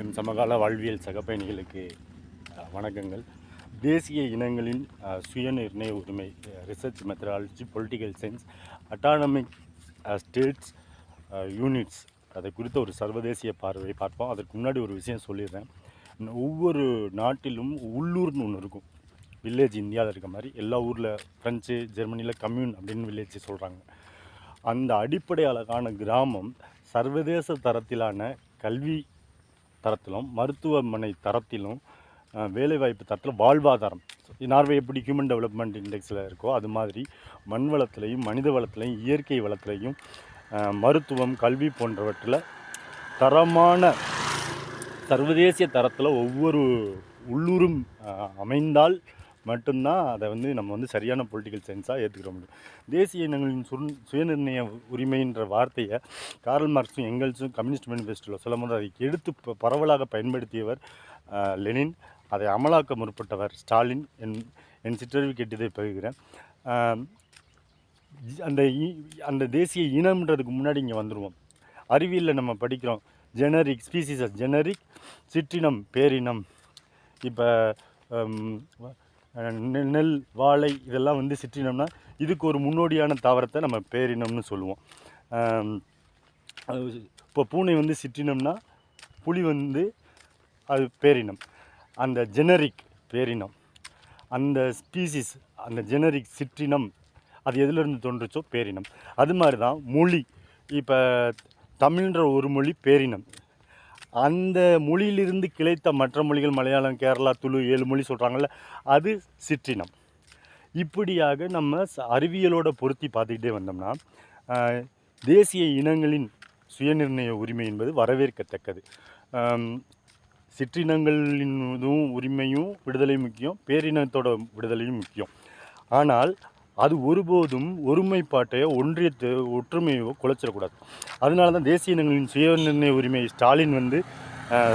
என் சமகால வாழ்வியல் சகப்பயணிகளுக்கு வணக்கங்கள். தேசிய இனங்களின் சுயநிர்ணய உரிமை research methodology political science autonomic states units அதை குறித்த ஒரு சர்வதேசிய பார்வையை பார்ப்போம். அதற்கு முன்னாடி ஒரு விஷயம் சொல்லிடுறேன். ஒவ்வொரு நாட்டிலும் உள்ளூர்னு ஒன்று இருக்கும். வில்லேஜ் இந்தியாவில் இருக்க மாதிரி எல்லா ஊரில் ஃப்ரெஞ்சு ஜெர்மனியில் கம்யூன் அப்படின்னு வில்லேஜ் சொல்கிறாங்க அந்த அடிப்படை அழகான கிராமம் சர்வதேச தரத்திலான கல்வி தரத்திலும் மருத்துவமனை தரத்திலும் வேலைவாய்ப்பு தரத்தில் வாழ்வாதாரம். நார்வே எப்படி ஹியூமன் டெவலப்மெண்ட் இண்டெக்ஸில் இருக்கோ அது மாதிரி மண் வளத்திலையும் மனித வளத்திலையும் இயற்கை வளத்திலையும் மருத்துவம் கல்வி போன்றவற்றில் தரமான சர்வதேசிய தரத்தில் ஒவ்வொரு உள்ளூரும் அமைந்தால் மட்டும்தான் அதை வந்து நம்ம வந்து சரியான பொலிட்டிக்கல் சயின்ஸாக ஏற்றுக்கிற முடியும். தேசிய இனங்களின் சுன் சுயநிர்ணய உரிமைன்ற வார்த்தையை கார்ல் மார்க்ஸும் எங்கள்ஸும் கம்யூனிஸ்ட் மேனிஃபெஸ்டோவில் சொல்லும்போது அதை எடுத்து பரவலாக பயன்படுத்தியவர் லெனின். அதை அமலாக்க முற்பட்டவர் ஸ்டாலின் என் என் சிற்றறிவு கேட்டதை பகிர்கிறேன். அந்த இ- அந்த தேசிய இனம்ன்றதுக்கு முன்னாடி இங்கே வந்துடுவோம் அறிவியலில் நம்ம படிக்கிறோம். ஜெனரிக் ஸ்பீசிஸஸ் ஜெனரிக் சிற்றினம் பேரினம். இப்போ நெல் வாழை இதெல்லாம் வந்து சிற்றினம்னா இதுக்கு ஒரு முன்னோடியான தாவரத்தை நம்ம பேரினம்னு சொல்லுவோம். அது இப்போ பூனை வந்து சிற்றினம்னா புலி வந்து அது பேரினம். அந்த ஜெனரிக் பேரினம் அந்த ஸ்பீசிஸ் அந்த ஜெனரிக் சிற்றினம் அது எதுலேருந்து தோன்றுச்சோ பேரினம். அது மாதிரி தான் மொழி. இப்போ தமிழ்ன்ற ஒரு மொழி பேரினம். அந்த மொழியிலிருந்து கிளைத்த மற்ற மொழிகள் மலையாளம் கேரளா துளு ஏழு மொழி சொல்கிறாங்கள்ல அது சிற்றினம். இப்படியாக நம்ம அறிவியலோட பொருத்தி பார்த்துக்கிட்டே வந்தோம்னா தேசிய இனங்களின் சுயநிர்ணய உரிமை என்பது வரவேற்கத்தக்கது. சிற்றினங்களின் உரிமையும் விடுதலையும் முக்கியம் பேரினத்தோட விடுதலையும் முக்கியம். ஆனால் அது ஒருபோதும் ஒருமைப்பாட்டையோ ஒன்றியத்தை ஒற்றுமையோ குலைச்சிடக்கூடாது. அதனால தான் தேசிய இனங்களின் சுய நிர்ணய உரிமை ஸ்டாலின் வந்து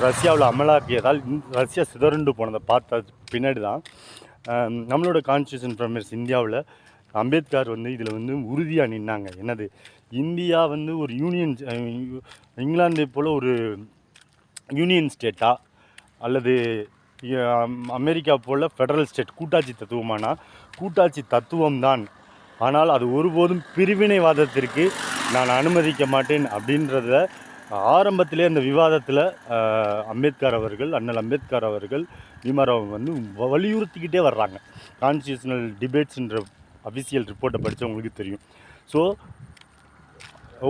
ரஷ்யாவில் அமலாக்கியதால் ரஷ்யா சிதறண்டு போனதை பார்த்த பின்னாடி தான் நம்மளோட கான்ஸ்டியூஷன் பிரமர்ஸ் இந்தியாவில் அம்பேத்கர் வந்து இதில் வந்து உறுதியாக நின்னாங்க. என்னது? இந்தியா வந்து ஒரு யூனியன் இங்கிலாந்தை போல் ஒரு யூனியன் ஸ்டேட்டா அல்லது அமெரிக்கா போல் ஃபெடரல் ஸ்டேட் கூட்டாட்சி தத்துவமானா கூட்டாட்சி தத்துவம்தான். ஆனால் அது ஒருபோதும் பிரிவினைவாதத்திற்கு நான் அனுமதிக்க மாட்டேன் அப்படின்றத ஆரம்பத்திலே அந்த விவாதத்தில் அம்பேத்கர் அவர்கள் அண்ணல் அம்பேத்கர் அவர்கள் பீமாராவ் வந்து வலியுறுத்திக்கிட்டே வர்றாங்க. கான்ஸ்டியூஷனல் டிபேட்ஸ்ன்ற அஃபிஷியல் ரிப்போர்ட்டை படித்தவங்களுக்கு தெரியும். ஸோ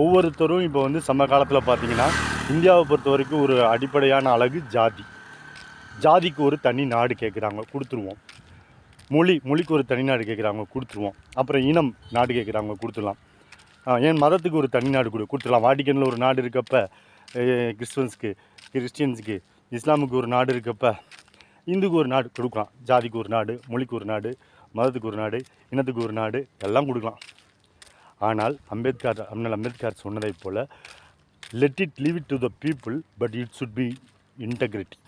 ஒவ்வொருத்தரும் இப்போ வந்து சம காலத்தில் பார்த்தீங்கன்னா இந்தியாவை பொறுத்த வரைக்கும் ஒரு அடிப்படையான அழகு ஜாதி. ஜாதிக்கு ஒரு தனி நாடு கேட்குறாங்க கொடுத்துருவோம். மொழி மொழிக்கு ஒரு தனி நாடு கேட்குறாங்க கொடுத்துருவோம். அப்புறம் இனம் நாடு கேட்குறாங்க கொடுத்துடலாம். ஏன் மதத்துக்கு ஒரு தனி நாடு கொடு கொடுத்துடலாம். வாட்டிக்கனில் ஒரு நாடு இருக்கப்ப கிறிஸ்டன்ஸுக்கு கிறிஸ்டியன்ஸுக்கு இஸ்லாமுக்கு ஒரு நாடு இருக்கப்ப இந்துக்கு ஒரு நாடு கொடுக்கலாம். ஜாதிக்கு ஒரு நாடு மொழிக்கு ஒரு நாடு மதத்துக்கு ஒரு நாடு இனத்துக்கு ஒரு நாடு எல்லாம் கொடுக்கலாம். ஆனால் அம்பேத்கர் அண்ணல் அம்பேத்கர் சொன்னதைப் போல் let it leave it to the people but it should be integrity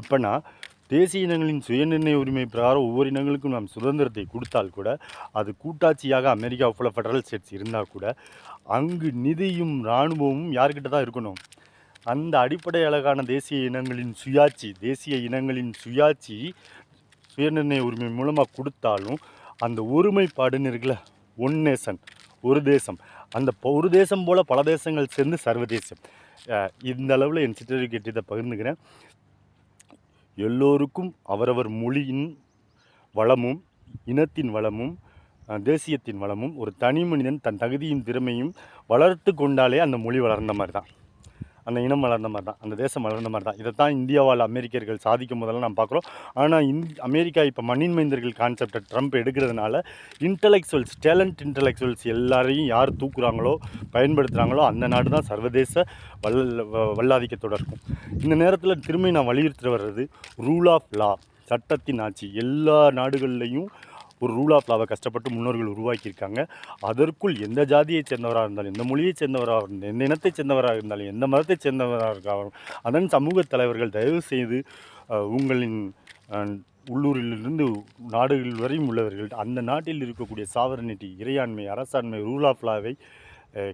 அப்போனா தேசிய இனங்களின் சுயநிர்ணய உரிமை பிரகாரம் ஒவ்வொரு இனங்களுக்கும் நாம் சுதந்திரத்தை கொடுத்தால் கூட அது கூட்டாட்சியாக அமெரிக்கா போல ஃபெடரல் ஸ்டேட்ஸ் இருந்தால் கூட அங்கு நிதியும் இராணுவமும் யார்கிட்ட தான் இருக்கணும்? அந்த அடிப்படை அழகான தேசிய இனங்களின் சுயாட்சி தேசிய இனங்களின் சுயாட்சி சுயநிர்ணய உரிமை மூலமாக கொடுத்தாலும் அந்த ஒருமைப்பாடுன்னு இருக்குல்ல ஒன் நேசன் ஒரு தேசம். அந்த ஒரு தேசம் போல் பல தேசங்கள் சேர்ந்து சர்வதேசம். இந்த அளவில் என் சிற்றறி இதை பகிர்ந்துக்கிறேன். எல்லோருக்கும் அவரவர் மொழியின் வளமும் இனத்தின் வளமும் தேசியத்தின் வளமும் ஒரு தனி மனிதன் தன் தகுதியும் திறமையும் வளர்த்து கொண்டாலே அந்த மொழி வளர்ந்த மாதிரி தான் அந்த இனம் வளர்ந்த மாதிரி தான் அந்த தேசம் வளர்ந்த மாதிரி தான். இதை தான் இந்தியாவால் அமெரிக்கர்கள் சாதிக்கும் போதெல்லாம் நாம் பார்க்குறோம். ஆனால் இந் அமெரிக்கா இப்போ மண்ணின் மைந்தர்கள் கான்செப்டை ட்ரம்ப் எடுக்கிறதுனால இன்டலெக்சுவல்ஸ் டேலண்ட் இன்டலெக்சுவல்ஸ் எல்லாரையும் யார் தூக்குறாங்களோ பயன்படுத்துகிறாங்களோ அந்த நாடு தான் சர்வதேச வல்ல வ- இருக்கும் இந்த நேரத்தில் திரும்பி நான் வலியுறுத்தி வர்றது ரூல் ஆஃப் லா சட்டத்தின் ஆட்சி. எல்லா நாடுகள்லையும் ஒரு ரூல் ஆஃப் லாவை கஷ்டப்பட்டு முன்னோர்கள் உருவாக்கியிருக்காங்க. அதற்குள் எந்த ஜாதியைச் சேர்ந்தவராக இருந்தாலும் எந்த மொழியைச் சேர்ந்தவராக இருந்தாலும் எந்த இனத்தைச் சேர்ந்தவராக இருந்தாலும் எந்த மதத்தைச் சேர்ந்தவராக இருக்காலும் அதன் சமூக தலைவர்கள் தயவு செய்து உங்களின் உள்ளூரிலிருந்து நாடுகள் வரையும் உள்ளவர்கள் அந்த நாட்டில் இருக்கக்கூடிய சாவரனிட்டி இறையாண்மை அரசாண்மை ரூல் ஆஃப் லாவை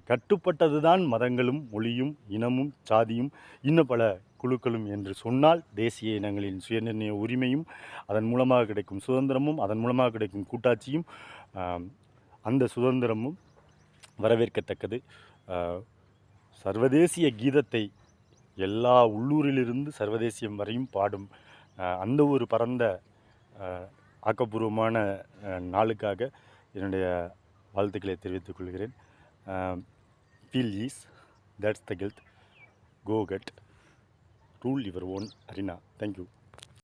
கட்டுப்பட்டதுதான் மதங்களும் மொழியும் இனமும் சாதியும் இன்னும் பல குழுக்களும் என்று சொன்னால் தேசிய இனங்களின் சுயநிர்ணய உரிமையும் அதன் மூலமாக கிடைக்கும் சுதந்திரமும் அதன் மூலமாக கிடைக்கும் கூட்டாட்சியும் அந்த சுதந்திரமும் வரவேற்கத்தக்கது. சர்வதேசிய கீதத்தை எல்லா உள்ளூரிலிருந்து சர்வதேசியம் வரையும் பாடும் அந்த ஒரு பரந்த ஆக்கப்பூர்வமான நாளுக்காக என்னுடைய வாழ்த்துக்களை தெரிவித்துக் கொள்கிறேன். Feel is that's the health go cut rule your own arena thank you